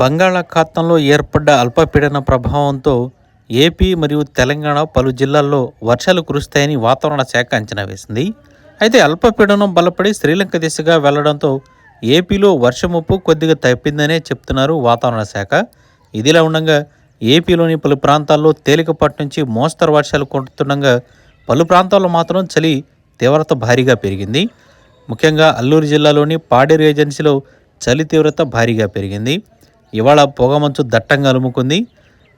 బంగాళాఖాతంలో ఏర్పడ్డ అల్పపీడన ప్రభావంతో ఏపీ మరియు తెలంగాణ పలు జిల్లాల్లో వర్షాలు కురుస్తాయని వాతావరణ శాఖ అంచనా వేసింది. అయితే అల్పపీడనం బలపడి శ్రీలంక దిశగా వెళ్ళడంతో ఏపీలో వర్షముప్పు కొద్దిగా తప్పిందనే చెప్తున్నారు వాతావరణ శాఖ. ఇదిలా ఉండగా ఏపీలోని పలు ప్రాంతాల్లో తేలికపాటి నుంచి మోస్తరు వర్షాలు కొడుతుండగా పలు ప్రాంతాల్లో మాత్రం చలి తీవ్రత భారీగా పెరిగింది. ముఖ్యంగా అల్లూరు జిల్లాలోని పాడేరు ఏజెన్సీలో చలి తీవ్రత భారీగా పెరిగింది. ఇవాళ పొగమంచు దట్టంగా అలుముకుంది.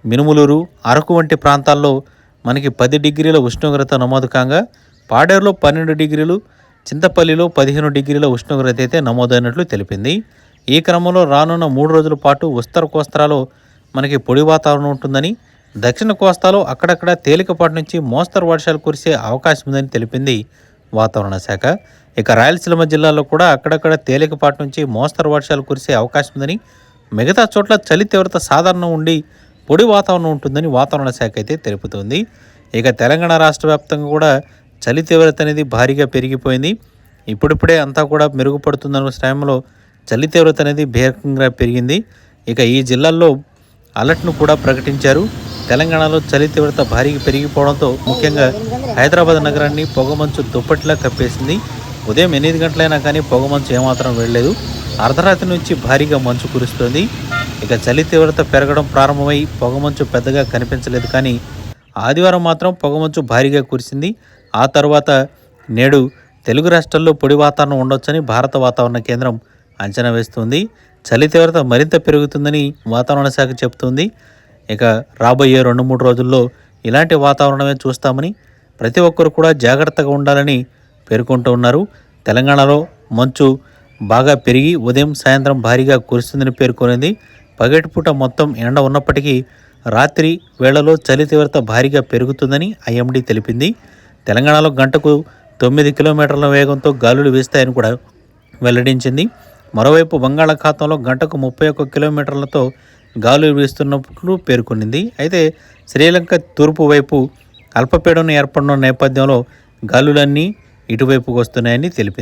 మినుములూరు అరకు వంటి ప్రాంతాల్లో మనకి పది డిగ్రీల ఉష్ణోగ్రత నమోదు కాగా పాడేరులో పన్నెండు డిగ్రీలు చింతపల్లిలో పదిహేను డిగ్రీల ఉష్ణోగ్రత అయితే నమోదైనట్లు తెలిపింది. ఈ క్రమంలో రానున్న మూడు రోజుల పాటు ఉత్తర కోస్తాలో మనకి పొడి వాతావరణం ఉంటుందని దక్షిణ కోస్తాలో అక్కడక్కడ తేలికపాటి నుంచి మోస్తరు వర్షాలు కురిసే అవకాశం ఉందని తెలిపింది వాతావరణ శాఖ. ఇక రాయలసీమ జిల్లాలో కూడా అక్కడక్కడ తేలికపాటి నుంచి మోస్తరు వర్షాలు కురిసే అవకాశం ఉందని మిగతా చోట్ల చలి తీవ్రత సాధారణం ఉండి పొడి వాతావరణం ఉంటుందని వాతావరణ శాఖ అయితే తెలుపుతోంది. ఇక తెలంగాణ రాష్ట్ర వ్యాప్తంగా కూడా చలి తీవ్రత అనేది భారీగా పెరిగిపోయింది. ఇప్పుడిప్పుడే అంతా కూడా మెరుగుపడుతుందన్న సమయంలో చలి తీవ్రత అనేది భీకరంగా పెరిగింది. ఇక ఈ జిల్లాల్లో అలర్ట్ను కూడా ప్రకటించారు. తెలంగాణలో చలి తీవ్రత భారీగా పెరిగిపోవడంతో ముఖ్యంగా హైదరాబాద్ నగరాన్ని పొగమంచు దుప్పట్లా కప్పేసింది. ఉదయం ఎనిమిది గంటలైనా కానీ పొగమంచు ఏమాత్రం వెళ్ళలేదు. అర్ధరాత్రి నుంచి భారీగా మంచు కురుస్తుంది. ఇక చలి తీవ్రత పెరగడం ప్రారంభమై పొగమంచు పెద్దగా కనిపించలేదు కానీ ఆదివారం మాత్రం పొగమంచు భారీగా కురిసింది. ఆ తర్వాత నేడు తెలుగు రాష్ట్రాల్లో పొడి వాతావరణం ఉండొచ్చని భారత వాతావరణ కేంద్రం అంచనా వేస్తుంది. చలి తీవ్రత మరింత పెరుగుతుందని వాతావరణ శాఖ చెబుతుంది. ఇక రాబోయే రెండు మూడు రోజుల్లో ఇలాంటి వాతావరణమే చూస్తామని ప్రతి ఒక్కరు కూడా జాగ్రత్తగా ఉండాలని పేర్కొంటూ ఉన్నారు. తెలంగాణలో మంచు బాగా పెరిగి ఉదయం సాయంత్రం భారీగా కురుస్తుందని పేర్కొనింది. పగటిపూట మొత్తం ఎండ ఉన్నప్పటికీ రాత్రి వేళలో చలి తీవ్రత భారీగా పెరుగుతుందని ఐఎండీ తెలిపింది. తెలంగాణలో గంటకు తొమ్మిది కిలోమీటర్ల వేగంతో గాలులు వీస్తాయని కూడా వెల్లడించింది. మరోవైపు బంగాళాఖాతంలో గంటకు ముప్పై ఒక్క కిలోమీటర్లతో గాలులు వీస్తున్నట్లు పేర్కొనింది. అయితే శ్రీలంక తూర్పు వైపు అల్పపీడనం ఏర్పడిన నేపథ్యంలో గాలులన్నీ ఇటువైపుకు వస్తున్నాయని తెలిపింది.